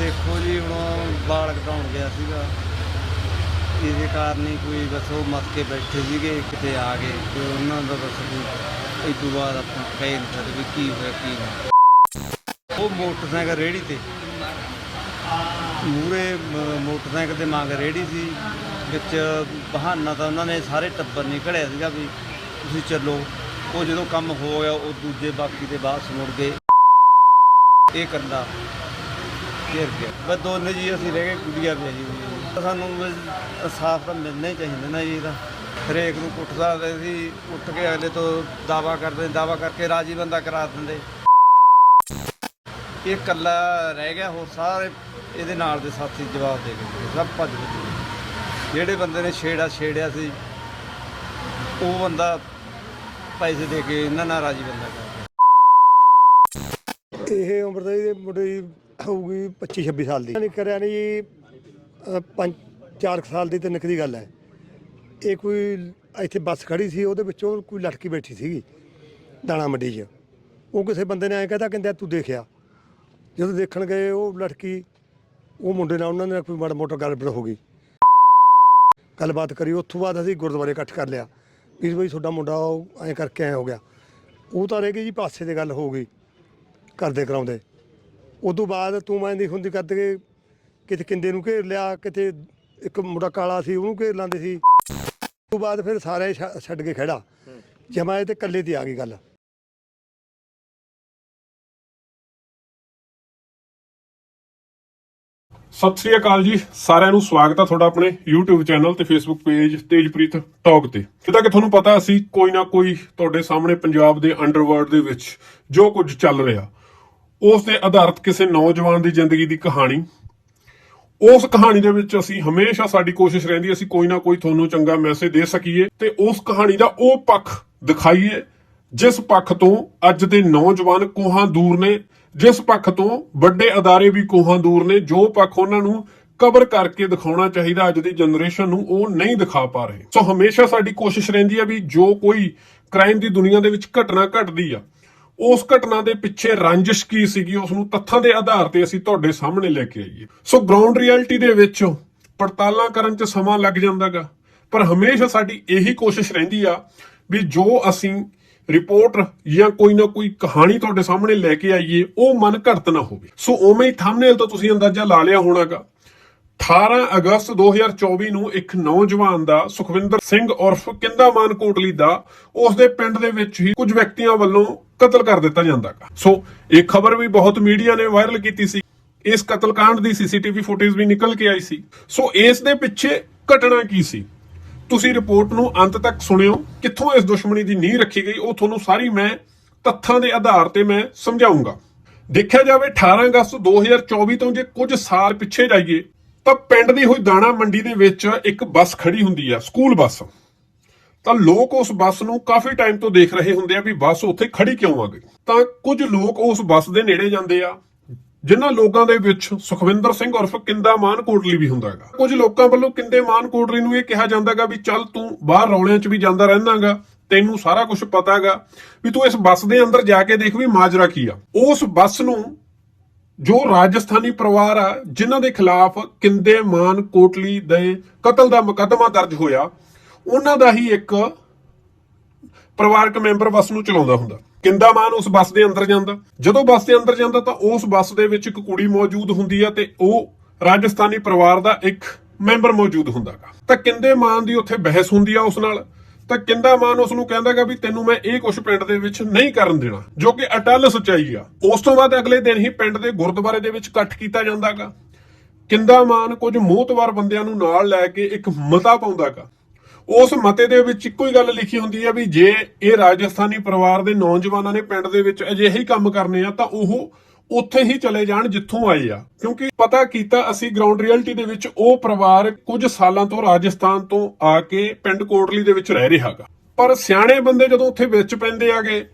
ਦੇਖੋ ਜੀ, ਹੁਣ ਵਾਲ ਕਟਾਉਣ ਗਿਆ ਸੀਗਾ। ਇਹਦੇ ਕਾਰਨ ਹੀ ਕੋਈ ਬਸ ਉਹ ਮੱਤ ਕੇ ਬੈਠੇ ਸੀਗੇ, ਕਿਤੇ ਆ ਗਏ। ਤੇ ਉਹਨਾਂ ਦਾ ਬਸ ਵੀ ਇਸ ਤੋਂ ਬਾਅਦ ਆਪਾਂ ਕਹਿ ਨਹੀਂ ਸਕਦੇ ਵੀ ਕੀ ਹੋਇਆ, ਕੀ ਨਹੀਂ। ਉਹ ਮੋਟਰਸਾਈਕਲ ਰੇੜੀ ਤੇ। ਮੂਰੇ ਮੋਟਰਸਾਈਕਲ ਤੇ ਮੰਗ ਰੇੜੀ ਸੀ। ਵਿੱਚ ਬਹਾਨਾ ਤਾਂ ਉਹਨਾਂ ਨੇ ਸਾਰੇ ਟੱਬਰ ਨਹੀਂ ਘੜਿਆ ਸੀਗਾ ਵੀ ਤੁਸੀਂ ਚੱਲੋ। ਉਹ ਜਦੋਂ ਕੰਮ ਹੋ ਗਿਆ, ਉਹ ਦੂਜੇ ਬਾਕੀ ਦੇ ਬਾਅਦ ਮੁੜ ਗਏ। ਇਹ ਕਰਦਾ ਘਿਰ ਗਿਆ ਬਸ ਦੋਨੇ ਜੀ ਅਸੀਂ ਰਹਿ ਗਏ ਕੁੜੀਆਂ ਵੀ ਜੀ। ਸਾਨੂੰ ਇਨਸਾਫ਼ ਤਾਂ ਮਿਲਣਾ ਹੀ ਚਾਹੀਦਾ ਨਾ ਜੀ ਇਹਦਾ ਹਰੇਕ ਨੂੰ ਕੁੱਟਦਾ ਸੀ ਉੱਠ ਕੇ ਅਗਲੇ ਤੋਂ ਦਾਵਾ ਕਰਦੇ ਦਾਵਾ ਕਰਕੇ ਰਾਜੀ ਬੰਦਾ ਕਰਾ ਦਿੰਦੇ। ਇਹ ਇਕੱਲਾ ਰਹਿ ਗਿਆ, ਹੋਰ ਸਾਰੇ ਇਹਦੇ ਨਾਲ ਦੇ ਸਾਥੀ ਜਵਾਬ ਦੇ ਗਏ। ਸਭ ਭੱਜ ਗਏ। ਜਿਹੜੇ ਬੰਦੇ ਨੇ ਛੇੜਾ ਛੇੜਿਆ ਸੀ, ਉਹ ਬੰਦਾ ਪੈਸੇ ਦੇ ਕੇ ਇਹਨਾਂ ਨਾਲ ਰਾਜੀ ਬੰਦਾ ਕਰ ਇਹ ਉਮਰ ਦਾ ਮੁੰਡੇ ਹੋਊਗੀ 25 26 ਸਾਲ ਦੀ। ਨਹੀਂ ਕਰਿਆ ਨਹੀਂ ਜੀ ਅ, ਪੰਜ ਚਾਰ ਕੁ ਸਾਲ ਦੀ ਤੇ ਨਿੱਕ ਦੀ ਗੱਲ ਹੈ। ਇਹ ਕੋਈ ਇੱਥੇ ਬੱਸ ਖੜੀ ਸੀ ਉਹਦੇ ਵਿੱਚੋਂ ਕੋਈ ਲੜਕੀ ਬੈਠੀ ਸੀਗੀ ਦਾਣਾ ਮੰਡੀ 'ਚ। ਉਹ ਕਿਸੇ ਬੰਦੇ ਨੇ ਐਂ ਕਹਤਾ ਕਹਿੰਦਾ ਤੂੰ ਦੇਖਿਆ ਜਦੋਂ ਦੇਖਣ ਗਏ ਉਹ ਲੜਕੀ ਉਹ ਮੁੰਡੇ ਨਾਲ ਉਹਨਾਂ ਨੇ ਕੋਈ ਮਾੜਾ ਮੋਟਾ ਗੱਲਬਾਤ ਹੋ ਗਈ। ਗੱਲਬਾਤ ਕਰੀ ਉੱਥੋਂ ਬਾਅਦ ਅਸੀਂ ਗੁਰਦੁਆਰੇ ਇਕੱਠ ਕਰ ਲਿਆ। ਵੀ ਬਈ ਤੁਹਾਡਾ ਮੁੰਡਾ ਉਹ ਐਂ ਕਰਕੇ ਐਂ ਹੋ ਗਿਆ। ਉਹ ਤਾਂ ਰਹਿ ਗਈ ਜੀ ਪਾਸੇ ਦੀ ਗੱਲ ਹੋ ਗਈ ਕਰਦੇ ਕਰਾਉਂਦੇ। ਉਦੋਂ ਬਾਅਦ ਤੂੰ ਮੈਂ ਦੀ ਹੁੰਦੀ ਕਰਦੇ ਕਿਤੇ ਕਿੰਦੇ ਨੂੰ ਘੇਰ ਲਿਆ, ਕਿਤੇ ਇੱਕ ਮੁੰਡਾ ਕਾਲਾ ਸੀ, ਉਹਨੂੰ ਘੇਰ ਲਾਂਦੇ ਸੀ। ਤੋਂ ਬਾਅਦ ਫਿਰ ਸਾਰੇ ਛ- ਛੱਡ ਕੇ ਖੜਾ। ਜਮਾਏ ਤੇ ਇਕੱਲੇ ਤੇ ਆ ਗਈ ਗੱਲ। ਸਤਿ ਸ੍ਰੀ ਅਕਾਲ ਜੀ। ਸਾਰਿਆਂ ਨੂੰ ਸਵਾਗਤ ਆ ਤੁਹਾਡਾ ਆਪਣੇ YouTube ਚੈਨਲ ਤੇ Facebook ਪੇਜ ਤੇਜਪ੍ਰੀਤ ਟਾਕ ਤੇ। ਜਿੱਦਾਂ ਕਿ ਤੁਹਾਨੂੰ ਪਤਾ, ਅਸੀਂ ਕੋਈ ਨਾ ਕੋਈ ਤੁਹਾਡੇ ਸਾਹਮਣੇ ਪੰਜਾਬ ਦੇ ਅੰਡਰਵਰਲਡ ਦੇ ਵਿੱਚ ਜੋ ਕੁਝ ਚੱਲ ਰਿਹਾ। ਉਸ ਤੇ ਆਧਾਰਿਤ ਕਿਸੇ ਨੌਜਵਾਨ ਦੀ ਜ਼ਿੰਦਗੀ ਦੀ ਕਹਾਣੀ। ਉਸ ਕਹਾਣੀ ਦੇ ਵਿੱਚ ਅਸੀਂ ਹਮੇਸ਼ਾ ਸਾਡੀ ਕੋਸ਼ਿਸ਼ ਰਹਿੰਦੀ ਅਸੀਂ ਕੋਈ ਨਾ ਕੋਈ ਤੁਹਾਨੂੰ ਚੰਗਾ ਮੈਸੇਜ ਦੇ ਸਕੀਏ ਤੇ ਉਸ ਕਹਾਣੀ ਦਾ ਉਹ ਪੱਖ ਦਿਖਾਈਏ, ਜਿਸ ਪੱਖ ਤੋਂ ਅੱਜ ਦੇ ਨੌਜਵਾਨ ਕੋਹਾਂ ਦੂਰ ਨੇ, ਜਿਸ ਪੱਖ ਤੋਂ ਵੱਡੇ ਅਦਾਰੇ ਵੀ ਕੋਹਾਂ ਦੂਰ ਨੇ, ਜੋ ਪੱਖ ਉਹਨਾਂ ਨੂੰ ਕਵਰ ਕਰਕੇ ਦਿਖਾਉਣਾ ਚਾਹੀਦਾ ਅੱਜ ਦੀ ਜਨਰੇਸ਼ਨ ਨੂੰ, ਉਹ ਨਹੀਂ ਦਿਖਾ ਪਾ ਰਹੇ। ਸੋ ਹਮੇਸ਼ਾ ਸਾਡੀ ਕੋਸ਼ਿਸ਼ ਰਹਿੰਦੀ ਹੈ ਵੀ ਜੋ ਕੋਈ ਕ੍ਰਾਈਮ ਦੀ ਦੁਨੀਆ ਦੇ ਵਿੱਚ ਘਟਨਾ ਘਟਦੀ ਆ ਉਸ ਘਟਨਾ ਦੇ ਪਿੱਛੇ ਰੰਜਿਸ਼ ਕੀ ਸੀਗੀ ਉਸ ਨੂੰ ਤੱਥਾਂ ਦੇ ਆਧਾਰ ਤੇ ਅਸੀਂ ਤੁਹਾਡੇ ਸਾਹਮਣੇ ਲੈ ਕੇ ਆਈਏ। ਸੋ ਗਰਾਊਂਡ ਰਿਐਲਿਟੀ ਦੇ ਵਿੱਚ ਪੜਤਾਲਾਂ ਕਰਨ 'ਚ ਸਮਾਂ ਲੱਗ ਜਾਂਦਾਗਾ, ਪਰ ਹਮੇਸ਼ਾ ਸਾਡੀ ਇਹੀ ਕੋਸ਼ਿਸ਼ ਰਹਿੰਦੀ ਆ ਵੀ ਜੋ ਅਸੀਂ ਰਿਪੋਰਟ ਜਾਂ ਕੋਈ ਨਾ ਕੋਈ ਕਹਾਣੀ ਤੁਹਾਡੇ ਸਾਹਮਣੇ ਲੈ ਕੇ ਆਈਏ, ਉਹ ਮਨ ਘੜਤ ਨਾ ਹੋਵੇ। ਸੋ ਉਵੇਂ ਹੀ ਥੰਬਨੇਲ ਤੋਂ ਤੁਸੀਂ ਅੰਦਾਜ਼ਾ ਲਾ ਲਿਆ ਹੋਣਾਗਾ 18 ਅਗਸਤ 2024 ਨੂੰ ਇੱਕ ਨੌਜਵਾਨ ਦਾ ਸੁਖਵਿੰਦਰ ਸਿੰਘ ਉਰਫ ਕਿੰਦਾਮਾਨ ਕੋਟਲੀ ਦਾ ਉਸ ਦੇ ਪਿੰਡ ਦੇ ਵਿੱਚ ਹੀ ਕੁਝ ਵਿਅਕਤੀਆਂ ਵੱਲੋਂ ਕਤਲ ਕਰ ਦਿੱਤਾ ਜਾਂਦਾਗਾ ਸੋ, ਇਹ ਖਬਰ ਵੀ ਬਹੁਤ ਮੀਡੀਆ ਨੇ ਵਾਇਰਲ ਕੀਤੀ ਸੀ। ਇਸ ਕਤਲकांड ਦੀ ਸੀਸੀਟੀਵੀ ਫੁਟੇਜ ਵੀ ਨਿਕਲ ਕੇ ਆਈ ਸੀ। ਸੋ, ਇਸ ਦੇ ਪਿੱਛੇ ਘਟਨਾ ਕੀ ਸੀ? ਤੁਸੀਂ ਰਿਪੋਰਟ ਨੂੰ ਅੰਤ ਤੱਕ ਸੁਣਿਓ। ਕਿੱਥੋਂ ਇਸ ਦੁਸ਼ਮਣੀ ਦੀ ਨੀਂਹ ਰੱਖੀ ਗਈ, ਉਹ ਤੁਹਾਨੂੰ ਸਾਰੀ ਮੈਂ ਤੱਥਾਂ ਦੇ ਆਧਾਰ ਤੇ ਮੈਂ ਸਮਝਾਉਂਗਾ। ਦੇਖਿਆ ਜਾਵੇ 18 ਅਗਸਤ 2024 ਤੋਂ ਜੇ ਕੁਝ ਸਾਲ ਪਿੱਛੇ ਜਾਈਏ ਤਾਂ ਪਿੰਡ ਦੀ ਹੋਈ ਦਾਣਾ ਮੰਡੀ ਦੇ ਵਿੱਚ ਇੱਕ ਬੱਸ ਖੜੀ ਹੁੰਦੀ ਆ, ਸਕੂਲ ਬੱਸ। ਤਾਂ ਲੋਕ ਉਸ ਬੱਸ ਨੂੰ ਕਾਫੀ ਟਾਈਮ ਤੋਂ ਦੇਖ ਰਹੇ ਹੁੰਦੇ ਆ ਵੀ ਬੱਸ ਉੱਥੇ ਖੜੀ ਕਿਉਂ ਆ ਗਈ। ਤਾਂ ਕੁਝ ਲੋਕ ਉਸ ਬੱਸ ਦੇ ਨੇੜੇ ਜਾਂਦੇ ਆ, ਜਿਨ੍ਹਾਂ ਲੋਕਾਂ ਦੇ ਵਿੱਚ ਸੁਖਵਿੰਦਰ ਸਿੰਘ ਉਰਫ ਕਿੰਦਾ ਮਾਨ ਕੋਟਲੀ ਵੀ ਹੁੰਦਾ ਹੈਗਾ। ਕੁਝ ਲੋਕਾਂ ਵੱਲੋਂ ਕਿੰਦੇ ਮਾਨ ਕੋਟਲੀ ਨੂੰ ਇਹ ਕਿਹਾ ਜਾਂਦਾਗਾ ਵੀ ਚੱਲ ਤੂੰ ਬਾਹਰ ਰੌਲਿਆਂ 'ਚ ਵੀ ਜਾਂਦਾ ਰਹਿੰਦਾਗਾ ਤੈਨੂੰ ਸਾਰਾ ਕੁਝ ਪਤਾਗਾ ਵੀ ਤੂੰ ਇਸ ਬੱਸ ਦੇ ਅੰਦਰ ਜਾ ਕੇ ਦੇਖ ਵੀ ਮਾਜਰਾ ਕੀ ਆ। ਉਸ ਬੱਸ ਨੂੰ ਜੋ ਰਾਜਸਥਾਨੀ ਪਰਿਵਾਰ ਆ, ਜਿਨ੍ਹਾਂ ਦੇ ਖਿਲਾਫ ਕਿੰਦੇ ਮਾਨ ਕੋਟਲੀ ਦੇ ਕਤਲ ਦਾ ਮੁਕੱਦਮਾ ਦਰਜ ਹੋਇਆ, ਉਹਨਾਂ ਦਾ ਹੀ ਇੱਕ ਪਰਿਵਾਰਕ ਮੈਂਬਰ ਬੱਸ ਨੂੰ ਚਲਾਉਂਦਾ ਹੁੰਦਾ। ਕਿੰਦਾ ਮਾਨ ਉਸ ਬੱਸ ਦੇ ਅੰਦਰ ਜਾਂਦਾ। ਜਦੋਂ ਬੱਸ ਦੇ ਅੰਦਰ ਜਾਂਦਾ ਤਾਂ ਉਸ ਬੱਸ ਦੇ ਵਿੱਚ ਇੱਕ ਕੁੜੀ ਮੌਜੂਦ ਹੁੰਦੀ ਆ ਤੇ ਉਹ ਰਾਜਸਥਾਨੀ ਪਰਿਵਾਰ ਦਾ ਇੱਕ ਮੈਂਬਰ ਮੌਜੂਦ ਹੁੰਦਾਗਾ ਤਾਂ ਕਿੰਦੇ ਮਾਨ ਦੀ ਉੱਥੇ ਬਹਿਸ ਹੁੰਦੀ ਆ ਉਸ ਨਾਲ। ਤਾਂ ਕਿੰਦਾ ਮਾਨ ਉਸ ਨੂੰ ਕਹਿੰਦਾਗਾ ਵੀ ਤੈਨੂੰ ਮੈਂ ਇਹ ਕੁਝ ਪਿੰਡ ਦੇ ਵਿੱਚ ਨਹੀਂ ਕਰਨ ਦੇਣਾ, ਜੋ ਕਿ ਅਟਲ ਸੱਚਾਈ ਆ। ਉਸ ਤੋਂ ਬਾਅਦ ਅਗਲੇ ਦਿਨ ਹੀ ਪਿੰਡ ਦੇ ਗੁਰਦੁਆਰੇ ਦੇ ਵਿੱਚ ਇਕੱਠ ਕੀਤਾ ਜਾਂਦਾਗਾ ਕਿੰਦਾ ਮਾਨ ਕੁਝ ਮੋਹਤਵਾਰ ਬੰਦਿਆਂ ਨੂੰ ਨਾਲ ਲੈ ਕੇ ਇੱਕ ਮਤਾ ਪਾਉਂਦਾਗਾ ਉਸ ਮਤੇ ਦੇ ਵਿੱਚ ਇੱਕੋ ਹੀ ਗੱਲ ਲਿਖੀ ਹੁੰਦੀ ਹੈ ਵੀ ਜੇ ਇਹ ਰਾਜਸਥਾਨੀ ਪਰਿਵਾਰ ਦੇ ਨੌਜਵਾਨਾਂ ਨੇ ਪਿੰਡ ਦੇ ਵਿੱਚ ਅਜਿਹੇ ਹੀ ਕੰਮ ਕਰਨੇ ਆ, ਤਾਂ ਉਹ ਉੱਥੇ ਹੀ ਚਲੇ ਜਾਣ ਜਿੱਥੋਂ ਆਏ ਆ। ਕਿਉਂਕਿ ਪਤਾ ਕੀਤਾ ਅਸੀਂ ਗਰਾਊਂਡ ਰਿਐਲਿਟੀ ਦੇ ਵਿੱਚ ਉਹ ਪਰਿਵਾਰ ਕੁਝ ਸਾਲਾਂ ਤੋਂ ਰਾਜਸਥਾਨ ਤੋਂ ਆ ਕੇ ਪਿੰਡ ਕੋਟਲੀ ਦੇ ਵਿੱਚ ਰਹਿ ਰਿਹਾਗਾ ਪਰ ਸਿਆਣੇ ਬੰਦੇ ਜਦੋਂ ਉੱਥੇ ਵਿੱਚ ਪੈਂਦੇ ਆਗੇ,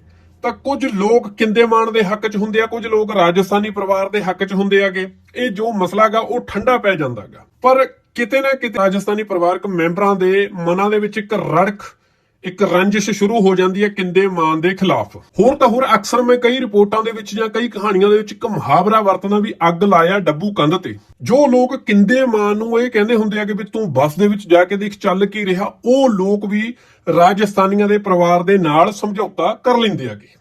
ਤਾਂ ਕੁਝ ਲੋਕ ਕਿੰਦੇ ਮਾਨ ਦੇ ਹੱਕ 'ਚ ਹੁੰਦੇ ਆ, ਕੁਝ ਲੋਕ ਰਾਜਸਥਾਨੀ ਪਰਿਵਾਰ ਦੇ ਹੱਕ 'ਚ ਹੁੰਦੇ ਆਗੇ। ਇਹ ਜੋ ਮਸਲਾਗਾ ਉਹ ਠੰਡਾ ਪੈ ਜਾਂਦਾਗਾ ਪਰ ਕਿਤੇ ਨਾ ਕਿਤੇ ਰਾਜਸਥਾਨੀ ਪਰਿਵਾਰਕ ਮੈਂਬਰਾਂ ਦੇ ਮਨਾਂ ਦੇ ਵਿੱਚ ਇੱਕ ਰੜਕ ਇੱਕ ਰੰਜਿਸ਼ ਸ਼ੁਰੂ ਹੋ ਜਾਂਦੀ ਹੈ ਕਿੰਦੇ ਮਾਨ ਦੇ ਖਿਲਾਫ। ਹੋਰ ਤਾਂ ਹੋਰ ਅਕਸਰ ਮੈਂ ਕਈ ਰਿਪੋਰਟਾਂ ਦੇ ਵਿੱਚ ਜਾਂ ਕਈ ਕਹਾਣੀਆਂ ਦੇ ਵਿੱਚ ਇੱਕ ਮੁਹਾਵਰਾ ਵਰਤਦਾ ਵੀ ਅੱਗ ਲਾਇਆ ਡੱਬੂ ਕੰਧ ਤੇ। ਜੋ ਲੋਕ ਕਿੰਦੇ ਮਾਨ ਨੂੰ ਇਹ ਕਹਿੰਦੇ ਹੁੰਦੇ ਆ ਕਿ ਵੀ ਤੂੰ ਬੱਸ ਦੇ ਵਿੱਚ ਜਾ ਕੇ ਦੇਖ ਚੱਲ ਕੀ ਰਿਹਾ, ਉਹ ਲੋਕ ਵੀ ਰਾਜਸਥਾਨੀਆਂ ਦੇ ਪਰਿਵਾਰ ਦੇ ਨਾਲ ਸਮਝੌਤਾ ਕਰ ਲੈਂਦੇ ਆਗੇ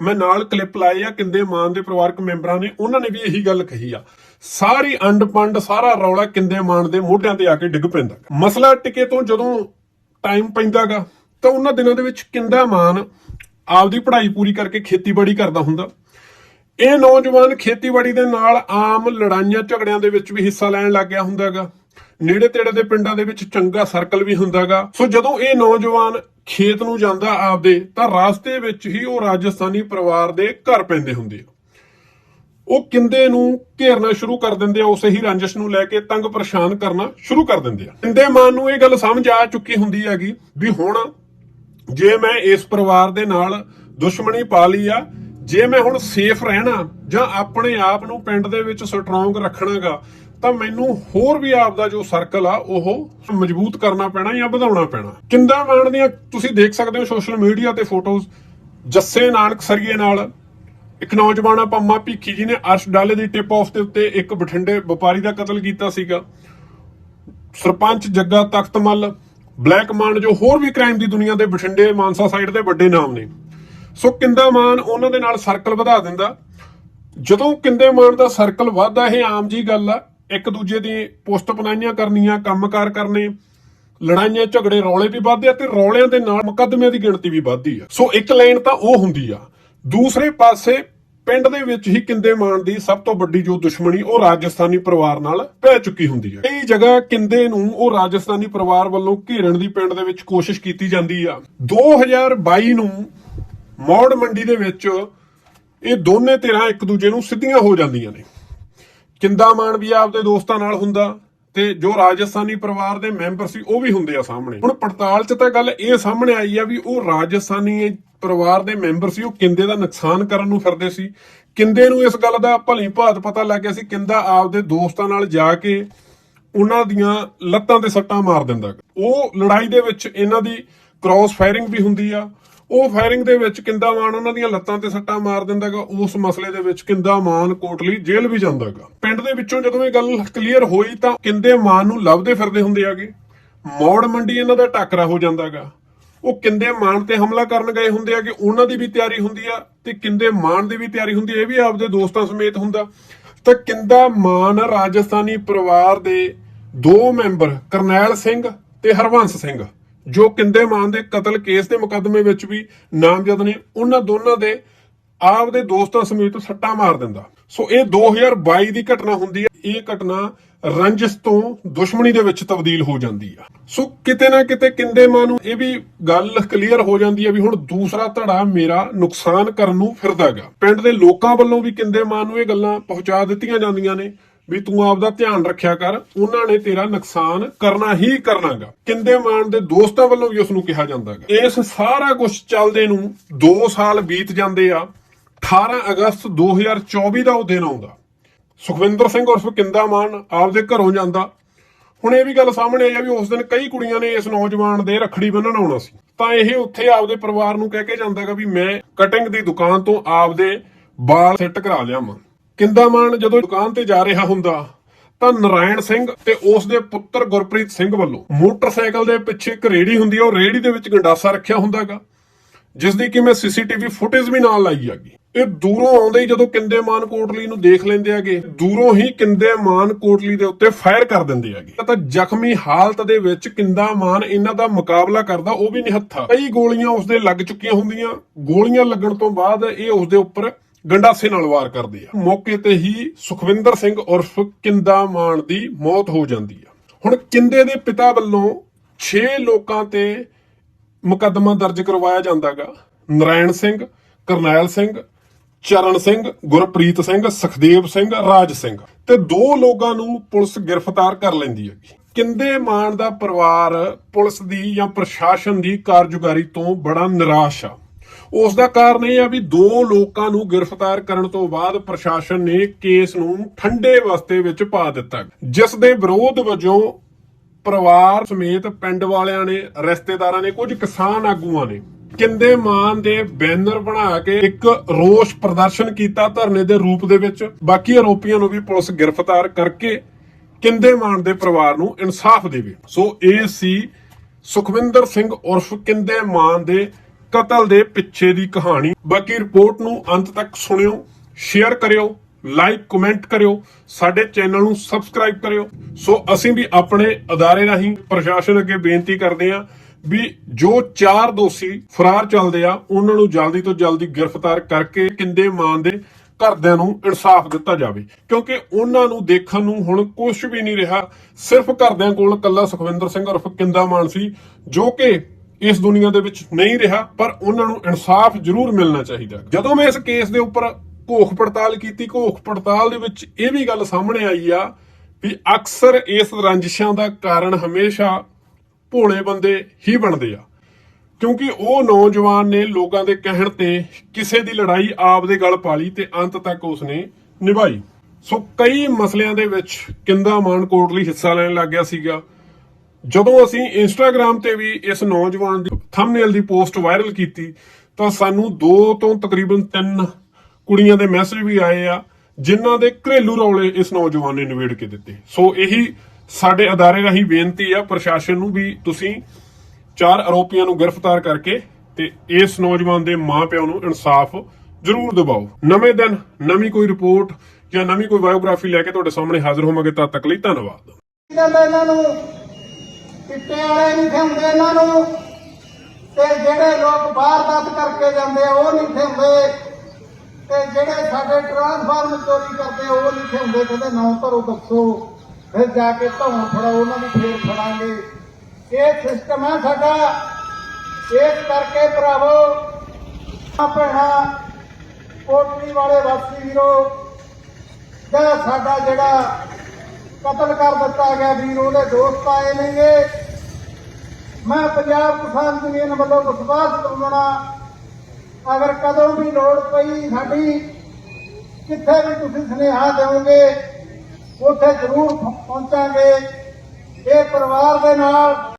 ਮੈਂ ਨਾਲ ਕਲਿੱਪ ਲਾਏ ਆ, ਕਿੰਦੇ ਮਾਨ ਦੇ ਪਰਿਵਾਰਕ ਮੈਂਬਰਾਂ ਨੇ, ਉਹਨਾਂ ਨੇ ਵੀ ਇਹੀ ਗੱਲ ਕਹੀ ਆ। ਸਾਰੀ ਅੰਡ ਪੰਡ ਸਾਰਾ ਰੌਲਾ ਕਿੰਦੇ ਮਾਨ ਦੇ ਮੋਢਿਆਂ ਤੇ ਆ ਕੇ ਡਿੱਗ ਪੈਂਦਾ। ਮਸਲਾ ਟਿਕੇ ਤੋਂ ਜਦੋਂ ਟਾਈਮ ਪੈਂਦਾਗਾ ਤਾਂ ਉਹਨਾਂ ਦਿਨਾਂ ਦੇ ਵਿੱਚ ਕਿੰਦਾ ਮਾਨ ਆਪਦੀ ਪੜ੍ਹਾਈ ਪੂਰੀ ਕਰਕੇ ਖੇਤੀਬਾੜੀ ਕਰਦਾ ਹੁੰਦਾ। ਇਹ ਨੌਜਵਾਨ ਖੇਤੀਬਾੜੀ ਦੇ ਨਾਲ ਆਮ ਲੜਾਈਆਂ ਝਗੜਿਆਂ ਦੇ ਵਿੱਚ ਵੀ ਹਿੱਸਾ ਲੈਣ ਲੱਗ ਗਿਆ ਹੁੰਦਾਗਾ। ਨੇੜੇ ਤੇੜੇ ਦੇ ਪਿੰਡਾਂ ਦੇ ਵਿੱਚ ਚੰਗਾ ਸਰਕਲ ਵੀ ਹੁੰਦਾਗਾ। ਸੋ ਜਦੋਂ ਇਹ ਨੌਜਵਾਨ ਖੇਤ ਨੂੰ ਜਾਂਦਾ ਆਪਦੇ, ਤਾਂ ਰਾਸਤੇ ਵਿੱਚ ਹੀ ਉਹ ਰਾਜਸਥਾਨੀ ਪਰਿਵਾਰ ਦੇ ਘਰ ਪੈਂਦੇ ਹੁੰਦੇ ਆ। ਉਹ ਕਿੰਦੇ ਨੂੰ ਘੇਰਨਾ ਸ਼ੁਰੂ ਕਰ ਦਿੰਦੇ ਆ, ਉਸੇ ਹੀ ਰੰਜਿਸ਼ ਨੂੰ ਲੈ ਕੇ ਤੰਗ ਪਰੇਸ਼ਾਨ ਕਰਨਾ ਸ਼ੁਰੂ ਕਰ ਦਿੰਦੇ ਆ। ਕਿੰਦੇ ਮਾਨ ਨੂੰ ਇਹ ਗੱਲ ਸਮਝ ਆ ਚੁੱਕੀ ਹੁੰਦੀ ਹੈਗੀ ਵੀ ਹੁਣ ਜੇ ਮੈਂ ਇਸ ਪਰਿਵਾਰ ਦੇ ਨਾਲ ਦੁਸ਼ਮਣੀ ਪਾ ਲਈ ਆ, ਜੇ ਮੈਂ ਹੁਣ ਸੇਫ ਰਹਿਣਾ ਜਾਂ ਆਪਣੇ ਆਪ ਨੂੰ ਪਿੰਡ ਦੇ ਵਿੱਚ ਸਟਰੋਂਗ ਰੱਖਣਾਗਾ, ਤਾਂ ਮੈਨੂੰ ਹੋਰ ਵੀ ਆਪ ਦਾ ਜੋ ਸਰਕਲ ਆ, ਉਹ ਮਜ਼ਬੂਤ ਕਰਨਾ ਪੈਣਾ ਜਾਂ ਵਧਾਉਣਾ ਪੈਣਾ। ਕਿੰਦਾ ਮਾਨ ਦੀਆਂ, ਤੁਸੀਂ ਦੇਖ ਸਕਦੇ ਹੋ ਸੋਸ਼ਲ ਮੀਡੀਆ ਤੇ ਫੋਟੋਜ਼ ਜੱਸੇ ਨਾਨਕ ਸਰੀਏ ਨਾਲ, ਇੱਕ ਨੌਜਵਾਨ ਆ ਪੰਮਾ ਭੀਖੀ ਜੀ ਨੇ ਅਰਸ਼ ਡਾਲੇ ਦੀ ਟਿਪ ਆਫ ਦੇ ਉੱਤੇ ਇੱਕ ਬਠਿੰਡੇ ਵਪਾਰੀ ਦਾ ਕਤਲ ਕੀਤਾ ਸੀਗਾ। ਸਰਪੰਚ ਜੱਗਾ ਤਖਤਮਲ ਬਲੈਕ ਮਾਨ ਜੋ ਹੋਰ ਵੀ ਕ੍ਰਾਈਮ ਦੀ ਦੁਨੀਆ ਦੇ ਬਠਿੰਡੇ, ਮਾਨਸਾ ਸਾਈਡ ਦੇ ਵੱਡੇ ਨਾਮ ਨੇ। ਸੋ ਕਿੰਦਾ ਮਾਨ ਉਹਨਾਂ ਦੇ ਨਾਲ ਸਰਕਲ ਵਧਾ ਦਿੰਦਾ। ਜਦੋਂ ਕਿੰਦੇ ਮਾਨ ਦਾ ਸਰਕਲ ਵੱਧਦਾ, ਇਹ ਆਮ ਜੀ ਗੱਲ ਆ। ਇੱਕ ਦੂਜੇ ਦੀ ਪੋਸਟ ਪਨਾਈਆਂ ਕਰਨੀਆਂ, ਕੰਮਕਾਰ ਕਰਨੇ, ਲੜਾਈਆਂ, ਝਗੜੇ, ਰੌਲੇ ਵੀ ਵੱਧਦੇ ਆ ਤੇ ਰੌਲਿਆਂ ਦੇ ਨਾਲ ਮੁਕੱਦਮਿਆਂ ਦੀ ਗਿਣਤੀ ਵੀ ਵੱਧਦੀ ਆ। ਸੋ ਇੱਕ ਲਾਈਨ ਤਾਂ ਉਹ ਹੁੰਦੀ ਆ। ਦੂਸਰੇ ਪਾਸੇ ਪਿੰਡ ਦੇ ਵਿੱਚ ਹੀ ਕਿੰਦੇ ਮਾਨ ਦੀ ਸਭ ਤੋਂ ਵੱਡੀ ਜੋ ਦੁਸ਼ਮਣੀ ਉਹ ਰਾਜਸਥਾਨੀ ਪਰਿਵਾਰ ਨਾਲ ਪੈ ਚੁੱਕੀ ਹੁੰਦੀ ਹੈ। ਕਈ ਜਗ੍ਹਾ ਕਿੰਦੇ ਨੂੰ ਉਹ ਰਾਜਸਥਾਨੀ ਪਰਿਵਾਰ ਵੱਲੋਂ ਘੇਰਨ ਦੀ ਪਿੰਡ ਦੇ ਵਿੱਚ ਕੋਸ਼ਿਸ਼ ਕੀਤੀ ਜਾਂਦੀ ਆ। 2022 ਨੂੰ ਮੌੜ ਮੰਡੀ ਦੇ ਵਿੱਚ ਇਹ ਦੋਨੇ ਧਿਰਾਂ ਇੱਕ ਦੂਜੇ ਨੂੰ ਸਿੱਧੀਆਂ ਹੋ ਜਾਂਦੀਆਂ ਨੇ। ਕਿੰਦਾ ਮਾਨ ਵੀ ਆਪਦੇ ਦੋਸਤਾਂ ਨਾਲ ਹੁੰਦਾ ਤੇ ਜੋ ਰਾਜਸਥਾਨੀ ਪਰਿਵਾਰ ਦੇ ਮੈਂਬਰ ਸੀ ਉਹ ਵੀ ਹੁੰਦੇ ਆ ਸਾਹਮਣੇ। ਹੁਣ ਪੜਤਾਲ 'ਚ ਤਾਂ ਗੱਲ ਇਹ ਸਾਹਮਣੇ ਆਈ ਆ ਵੀ ਉਹ ਰਾਜਸਥਾਨੀ ਪਰਿਵਾਰ ਦੇ ਮੈਂਬਰ ਸੀ, ਉਹ ਕਿੰਦੇ ਦਾ ਨੁਕਸਾਨ ਕਰਨ ਨੂੰ ਫਿਰਦੇ ਸੀ। ਕਿੰਦੇ ਨੂੰ ਇਸ ਗੱਲ ਦਾ ਭਲੀ ਭਾਤ ਪਤਾ ਲੱਗ ਗਿਆ ਸੀ, ਕਿੰਦਾ ਆਪਦੇ ਦੋਸਤਾਂ ਨਾਲ ਜਾ ਕੇ ਉਹਨਾਂ ਦੀਆਂ ਲੱਤਾਂ ਤੇ ਸੱਟਾਂ ਮਾਰ ਦਿੰਦਾ। ਗਾ। ਉਹ ਲੜਾਈ ਦੇ ਵਿੱਚ ਇਹਨਾਂ ਦੀ ਕ੍ਰਾਸ ਫਾਇਰਿੰਗ ਵੀ ਹੁੰਦੀ ਆ। ਉਹ ਫਾਇਰਿੰਗ ਦੇ ਵਿੱਚ ਕਿੰਦਾ ਮਾਨ ਉਹਨਾਂ ਦੀਆਂ ਲੱਤਾਂ ਤੇ ਸੱਟਾਂ ਮਾਰ ਦਿੰਦਾਗਾ ਉਸ ਮਸਲੇ ਦੇ ਵਿੱਚ ਕਿੰਦਾ ਮਾਨ ਕੋਟਲੀ ਜੇਲ੍ਹ ਵੀ ਜਾਂਦਾਗਾ ਪਿੰਡ ਦੇ ਵਿੱਚੋਂ ਜਦੋਂ ਇਹ ਗੱਲ ਕਲੀਅਰ ਹੋਈ ਤਾਂ ਕਿੰਦੇ ਮਾਨ ਨੂੰ ਲੱਭਦੇ ਫਿਰਦੇ ਹੁੰਦੇ ਆਗੇ ਮੌੜ ਮੰਡੀ ਇਹਨਾਂ ਦਾ ਟੱਕਰਾ ਹੋ ਜਾਂਦਾਗਾ ਉਹ ਕਿੰਦੇ ਮਾਨ ਤੇ ਹਮਲਾ ਕਰਨ ਗਏ ਹੁੰਦੇ ਆ ਕਿ ਉਹਨਾਂ ਦੀ ਵੀ ਤਿਆਰੀ ਹੁੰਦੀ ਆ ਤੇ ਕਿੰਦੇ ਮਾਨ ਦੀ ਵੀ ਤਿਆਰੀ ਹੁੰਦੀ ਇਹ ਵੀ ਆਪਦੇ ਦੋਸਤਾਂ ਸਮੇਤ ਹੁੰਦਾ। ਤਾਂ ਕਿੰਦਾ ਮਾਨ ਰਾਜਸਥਾਨੀ ਪਰਿਵਾਰ ਦੇ ਦੋ ਮੈਂਬਰ, ਕਰਨੈਲ ਸਿੰਘ ਤੇ ਹਰਵੰਸ ਸਿੰਘ, ਜੋ ਕਿੰਦੇ ਮਾਨ ਦੇ ਕਤਲ ਕੇਸ ਦੇ ਮੁਕੱਦਮੇ ਵਿੱਚ ਵੀ ਨਾਮਜ਼ਦ ਨੇ, ਉਹਨਾਂ ਦੋਨਾਂ ਦੇ ਆਪਦੇ ਦੋਸਤਾਂ ਸਮੇਤ ਸੱਟਾਂ ਮਾਰ ਦਿੰਦਾ। ਸੋ ਇਹ 2022 ਦੀ ਘਟਨਾ ਹੁੰਦੀ ਹੈ ਇਹ ਘਟਨਾ ਰੰਜਿਸ਼ ਤੋਂ ਦੁਸ਼ਮਣੀ ਦੇ ਵਿੱਚ ਤਬਦੀਲ ਹੋ ਜਾਂਦੀ ਆ। ਸੋ ਕਿਤੇ ਨਾ ਕਿਤੇ ਕਿੰਦੇ ਮਾਂ ਨੂੰ ਇਹ ਵੀ ਗੱਲ ਕਲੀਅਰ ਹੋ ਜਾਂਦੀ ਹੈ ਵੀ ਹੁਣ ਦੂਸਰਾ ਧੜਾ ਮੇਰਾ ਨੁਕਸਾਨ ਕਰਨ ਨੂੰ ਫਿਰਦਾਗਾ ਪਿੰਡ ਦੇ ਲੋਕਾਂ ਵੱਲੋਂ ਵੀ ਕਿੰਦੇ ਮਾਂ ਨੂੰ ਇਹ ਗੱਲਾਂ ਪਹੁੰਚਾ ਦਿੱਤੀਆਂ ਜਾਂਦੀਆਂ ਨੇ ਵੀ ਤੂੰ ਆਪਦਾ ਧਿਆਨ ਰੱਖਿਆ ਕਰ, ਉਹਨਾਂ ਨੇ ਤੇਰਾ ਨੁਕਸਾਨ ਕਰਨਾ ਹੀ ਕਰਨਾਗਾ ਕਿੰਦੇ ਮਾਨ ਦੇ ਦੋਸਤਾਂ ਵੱਲੋਂ ਵੀ ਉਸ ਨੂੰ ਕਿਹਾ ਜਾਂਦਾਗਾ ਇਸ ਸਾਰਾ ਕੁਝ ਚੱਲਦੇ ਨੂੰ 2 ਸਾਲ ਬੀਤ ਜਾਂਦੇ ਆ 18 ਅਗਸਤ 2024 ਦਾ ਉਹ ਦਿਨ ਆਉਂਦਾ। ਸੁਖਵਿੰਦਰ ਸਿੰਘ ਉਰਫ ਕਿੰਦਾ ਮਾਨ ਆਪਦੇ ਘਰੋਂ ਜਾਂਦਾ। ਹੁਣ ਇਹ ਵੀ ਗੱਲ ਸਾਹਮਣੇ ਆਈ ਆ ਵੀ ਉਸ ਦਿਨ ਕਈ ਕੁੜੀਆਂ ਨੇ ਇਸ ਨੌਜਵਾਨ ਦੇ ਰੱਖੜੀ ਬੰਨਣ ਆਉਣਾ ਸੀ। ਤਾਂ ਇਹ ਉੱਥੇ ਆਪਦੇ ਪਰਿਵਾਰ ਨੂੰ ਕਹਿ ਕੇ ਜਾਂਦਾਗਾ ਵੀ ਮੈਂ ਕਟਿੰਗ ਦੀ ਦੁਕਾਨ ਤੋਂ ਆਪਦੇ ਵਾਲ ਸੈੱਟ ਕਰਾ ਲਿਆਵਾਂ। ਕਿੰਦਾ ਮਾਨ ਜਦੋਂ ਦੁਕਾਨ ਤੇ ਜਾ ਰਿਹਾ ਹੁੰਦਾ, ਤਾਂ ਨਰਾਇਣ ਸਿੰਘ ਤੇ ਉਸ ਦੇ ਪੁੱਤਰ ਗੁਰਪ੍ਰੀਤ ਸਿੰਘ ਵੱਲੋਂ ਮੋਟਰਸਾਈਕਲ ਦੇ ਪਿੱਛੇ ਇੱਕ ਰੇੜੀ ਹੁੰਦੀ ਆ, ਉਹ ਰੇੜੀ ਦੇ ਵਿੱਚ ਗੰਡਾਸਾ ਰੱਖਿਆ ਹੁੰਦਾਗਾ ਜਿਸ ਦੀ ਕਿ ਮੈਂ ਸੀਸੀਟੀਵੀ ਫੁਟੇਜ ਵੀ ਨਾਲ ਲਾਈ ਹੈਗੀ ਇਹ ਦੂਰੋਂ ਆਉਂਦੇ ਹੀ ਜਦੋਂ ਕਿੰਦੇ ਮਾਨ ਕੋਟਲੀ ਨੂੰ ਦੇਖ ਲੈਂਦੇ ਹੈਗੇ, ਦੂਰੋਂ ਹੀ ਕਿੰਦੇ ਮਾਨ ਕੋਟਲੀ ਦੇ ਉੱਤੇ ਫਾਇਰ ਕਰ ਦਿੰਦੇ ਹੈਗੇ। ਤਾਂ ਜ਼ਖਮੀ ਹਾਲਤ ਦੇ ਵਿੱਚ ਕਿੰਦਾ ਮਾਨ ਇਹਨਾਂ ਦਾ ਮੁਕਾਬਲਾ ਕਰਦਾ, ਉਹ ਵੀ ਨਿਹੱਥਾ ਕਈ ਗੋਲੀਆਂ ਉਸਦੇ ਲੱਗ ਚੁੱਕੀਆਂ ਹੁੰਦੀਆਂ। ਗੋਲੀਆਂ ਲੱਗਣ ਤੋਂ ਬਾਅਦ ਇਹ ਉਸਦੇ ਉੱਪਰ ਗੰਡਾਸੇ ਨਾਲ ਵਾਰ ਕਰਦੇ ਆ। ਮੌਕੇ ਤੇ ਹੀ ਸੁਖਵਿੰਦਰ ਸਿੰਘ ਉਰਫ ਕਿੰਦਾ ਮਾਨ ਦੀ ਮੌਤ ਹੋ ਜਾਂਦੀ ਆ। ਹੁਣ ਕਿੰਦੇ ਦੇ ਪਿਤਾ ਵੱਲੋਂ 6 ਲੋਕਾਂ ਤੇ ਮੁਕੱਦਮਾ ਦਰਜ ਕਰਵਾਇਆ ਜਾਂਦਾਗਾ। ਨਰਾਇਣ ਸਿੰਘ, ਕਰਨੈਲ ਸਿੰਘ ਚਰਨ ਸਿੰਘ, ਗੁਰਪ੍ਰੀਤ ਸਿੰਘ, ਸੁਖਦੇਵ ਸਿੰਘ, ਰਾਜ ਸਿੰਘ। ਤੇ ਦੋ ਲੋਕਾਂ ਨੂੰ ਪੁਲਿਸ ਗ੍ਰਿਫਤਾਰ ਕਰ ਲੈਂਦੀ ਹੈਗੀ। ਕਿੰਦੇ ਮਾਨ ਦਾ ਪਰਿਵਾਰ ਪੁਲਿਸ ਦੀ ਜਾਂ ਪ੍ਰਸ਼ਾਸਨ ਦੀ ਕਾਰਜੁਕਾਰੀ ਤੋਂ ਬੜਾ ਨਿਰਾਸ਼ ਆ। ਉਸ ਦਾ ਕਾਰਨ ਇਹ ਆ ਵੀ ਦੋ ਲੋਕਾਂ ਨੂੰ ਗ੍ਰਿਫਤਾਰ ਕਰਨ ਤੋਂ ਬਾਅਦ ਪ੍ਰਸ਼ਾਸਨ ਨੇ ਕੇਸ ਨੂੰ ਠੰਡੇ ਵਸਤੇ ਵਿੱਚ ਪਾ ਦਿੱਤਾ ਜਿਸ ਦੇ ਵਿਰੋਧ ਵਜੋਂ ਪਰਿਵਾਰ ਸਮੇਤ ਪਿੰਡ ਵਾਲਿਆਂ ਨੇ, ਰਿਸ਼ਤੇਦਾਰਾਂ ਨੇ, ਕੁਝ ਕਿਸਾਨ ਆਗੂਆਂ ਨੇ ਕਿੰਦੇ ਮਾਨ ਦੇ ਬੈਨਰ ਬਣਾ ਕੇ ਇੱਕ ਰੋਸ ਪ੍ਰਦਰਸ਼ਨ ਕੀਤਾ ਧਰਨੇ ਦੇ ਰੂਪ ਦੇ ਵਿੱਚ। ਬਾਕੀ ਆਰੋਪੀਆਂ ਨੂੰ ਵੀ ਪੁਲਿਸ ਗ੍ਰਿਫਤਾਰ ਕਰਕੇ ਕਿੰਦੇ ਮਾਨ ਦੇ ਪਰਿਵਾਰ ਨੂੰ ਇਨਸਾਫ ਦੇਵੇ। ਸੋ ਇਹ ਸੀ ਸੁਖਵਿੰਦਰ ਸਿੰਘ ਉਰਫ ਕਿੰਦੇ ਮਾਨ ਦੇ ਕਤਲ ਦੇ ਪਿੱਛੇ ਦੀ ਕਹਾਣੀ। ਬਾਕੀ ਰਿਪੋਰਟ ਨੂੰ ਅੰਤ ਤੱਕ ਸੁਣਿਓ, ਸ਼ੇਅਰ ਕਰਿਓ, ਲਾਈਕ, ਕਮੈਂਟ ਕਰਿਓ, ਸਾਡੇ ਚੈਨਲ ਨੂੰ ਸਬਸਕ੍ਰਾਈਬ ਕਰਿਓ। ਸੋ ਅਸੀਂ ਵੀ ਆਪਣੇ ਅਦਾਰੇ ਰਾਹੀਂ ਪ੍ਰਸ਼ਾਸਨ ਅੱਗੇ ਬੇਨਤੀ ਕਰਦੇ ਹਾਂ ਵੀ ਜੋ ਚਾਰ ਦੋਸ਼ੀ ਫਰਾਰ ਚੱਲਦੇ ਆ, ਉਹਨਾਂ ਨੂੰ ਜਲਦੀ ਤੋਂ ਜਲਦੀ ਗ੍ਰਿਫਤਾਰ ਕਰਕੇ ਕਿੰਦੇ ਮਾਨ ਦੇ ਘਰਦਿਆਂ ਨੂੰ ਇਨਸਾਫ ਦਿੱਤਾ ਜਾਵੇ। ਕਿਉਂਕਿ ਉਹਨਾਂ ਨੂੰ ਦੇਖਣ ਨੂੰ ਹੁਣ ਕੁਝ ਵੀ ਨਹੀਂ ਰਿਹਾ। ਸਿਰਫ ਘਰਦਿਆਂ ਕੋਲ ਕੱਲਾ ਸੁਖਵਿੰਦਰ ਸਿੰਘ ਉਰਫ ਕਿੰਦਾ ਮਾਨ ਸੀ, ਜੋ ਕਿ ਇਸ ਦੁਨੀਆ ਦੇ ਵਿੱਚ ਨਹੀਂ ਰਿਹਾ, ਪਰ ਉਹਨਾਂ ਨੂੰ ਇਨਸਾਫ ਜ਼ਰੂਰ ਮਿਲਣਾ ਚਾਹੀਦਾ। ਜਦੋਂ ਮੈਂ ਇਸ ਕੇਸ ਦੇ ਉੱਪਰ ਘੋਖ ਪੜਤਾਲ ਕੀਤੀ, ਘੋਖ ਪੜਤਾਲ ਦੇ ਵਿੱਚ ਇਹ ਵੀ ਗੱਲ ਸਾਹਮਣੇ ਆਈ ਆ ਵੀ ਅਕਸਰ ਇਸ ਰੰਜਿਸ਼ਾਂ ਦਾ ਕਾਰਨ ਹਮੇਸ਼ਾ ਭੋਲੇ ਬੰਦੇ ਹੀ ਬਣਦੇ ਆ। ਕਿਉਂਕਿ ਉਹ ਨੌਜਵਾਨ ਨੇ ਲੋਕਾਂ ਦੇ ਕਹਿਣ ਤੇ ਕਿਸੇ ਦੀ ਲੜਾਈ ਆਪ ਦੇ ਗਲ ਪਾ ਲਈ ਤੇ ਅੰਤ ਤੱਕ ਉਸਨੇ ਨਿਭਾਈ। ਸੋ ਕਈ ਮਸਲਿਆਂ ਦੇ ਵਿੱਚ ਕਿੰਦਾ ਮਾਨ ਕੋਟਲੀ ਹਿੱਸਾ ਲੈਣ ਲੱਗ ਗਿਆ ਸੀਗਾ। ਜਦੋਂ ਅਸੀਂ ਇੰਸਟਾਗ੍ਰam ਤੇ ਵੀ ਇਸ ਨੌਜਵਾਨ ਦੀ ਥੰਬਨੇਲ ਦੀ ਪੋਸਟ ਵਾਇਰਲ ਕੀਤੀ, ਤਾਂ ਸਾਨੂੰ ਦੋ ਤੋਂ ਤਕਰੀਬਨ ਤਿੰਨ ਕੁੜੀਆਂ ਦੇ ਮੈਸੇਜ ਵੀ ਆਏ ਆ, ਜਿਨ੍ਹਾਂ ਦੇ ਘਰੇਲੂ ਰੌਲੇ ਇਸ ਨੌਜਵਾਨ ਨੇ ਨਿਬੇੜ ਕੇ ਦਿੱਤੇ। ਸੋ ਇਹੀ ਸਾਡੇ ਅਦਾਰੇ ਰਾਹੀਂ ਬੇਨਤੀ ਆ, ਪ੍ਰਸ਼ਾਸਨ ਨੂੰ ਵੀ ਤੁਸੀਂ ਚਾਰ ਆਰੋਪੀਆਂ ਨੂੰ ਗ੍ਰਿਫਤਾਰ ਕਰਕੇ ਤੇ ਇਸ ਨੌਜਵਾਨ ਦੇ ਮਾਪਿਆਂ ਨੂੰ ਇਨਸਾਫ ਜ਼ਰੂਰ ਦਿਵਾਓ। ਨਵੇਂ ਦਿਨ, ਨਵੀਂ ਕੋਈ ਰਿਪੋਰਟ ਜਾਂ ਨਵੀਂ ਕੋਈ ਬਾਇਓਗ੍ਰਾਫੀ ਲੈ ਕੇ ਤੁਹਾਡੇ ਸਾਹਮਣੇ ਹਾਜ਼ਰ ਹੋਵਾਂਗੇ, ਤਦ ਤੱਕ ਲਈ ਧੰਨਵਾਦ। ਇਹਨਾਂ ਨੂੰ ਚਿੱਟੇ ਵਾਲੇ ਨਹੀਂ ਥਿੰਦੇ ਇਹਨਾਂ ਨੂੰ। ਤੇ ਜਿਹੜੇ ਲੋਕ ਬਾਹਰ ਦੱਤ ਕਰਕੇ ਜਾਂਦੇ ਆ, ਉਹ ਨਹੀਂ ਥਿੰਦੇ ਤੇ ਜਿਹੜੇ ਸਾਡੇ ਟਰਾਂਸਫਾਰਮ ਚੋਰੀ ਕਰਦੇ ਆ, ਉਹ ਨਹੀਂ ਥਿੰਦੇ ਕਹਿੰਦੇ ਨਾਂ ਧਰੋ ਦੱਸੋ। ਫਿਰ ਜਾ ਕੇ ਧੌਣ ਫੜਾਓ, ਉਹਨਾਂ ਨੂੰ ਫੇਰ ਫੜਾਂਗੇ। ਇਹ ਸਿਸਟਮ ਹੈ ਸਾਡਾ। ਇਸ ਕਰਕੇ ਭਰਾਵੋ, ਆਪਣਾ ਭੈਣਾ ਕੋਟਲੀ ਵਾਲੇ ਵਾਸੀ ਵੀਰੋ, ਜਿਹੜਾ ਸਾਡਾ ਜਿਹੜਾ ਕਤਲ ਕਰ ਦਿੱਤਾ ਗਿਆ ਵੀਰ, ਉਹਦੇ ਦੋਸਤ ਆਏ ਨੇਗੇ। ਮੈਂ ਪੰਜਾਬ ਕਿਸਾਨ ਯੂਨੀਅਨ ਵੱਲੋਂ ਵਿਸ਼ਵਾਸ ਦਿਵਾਉਣਾ, ਅਗਰ ਕਦੋਂ ਵੀ ਲੋੜ ਪਈ ਸਾਡੀ, ਕਿੱਥੇ ਵੀ ਤੁਸੀਂ ਸੁਨੇਹਾ ਦਿਓਗੇ ਉੱਥੇ ਜ਼ਰੂਰ ਪਹੁੰਚਾਂਗੇ। ਇਹ ਪਰਿਵਾਰ ਦੇ ਨਾਲ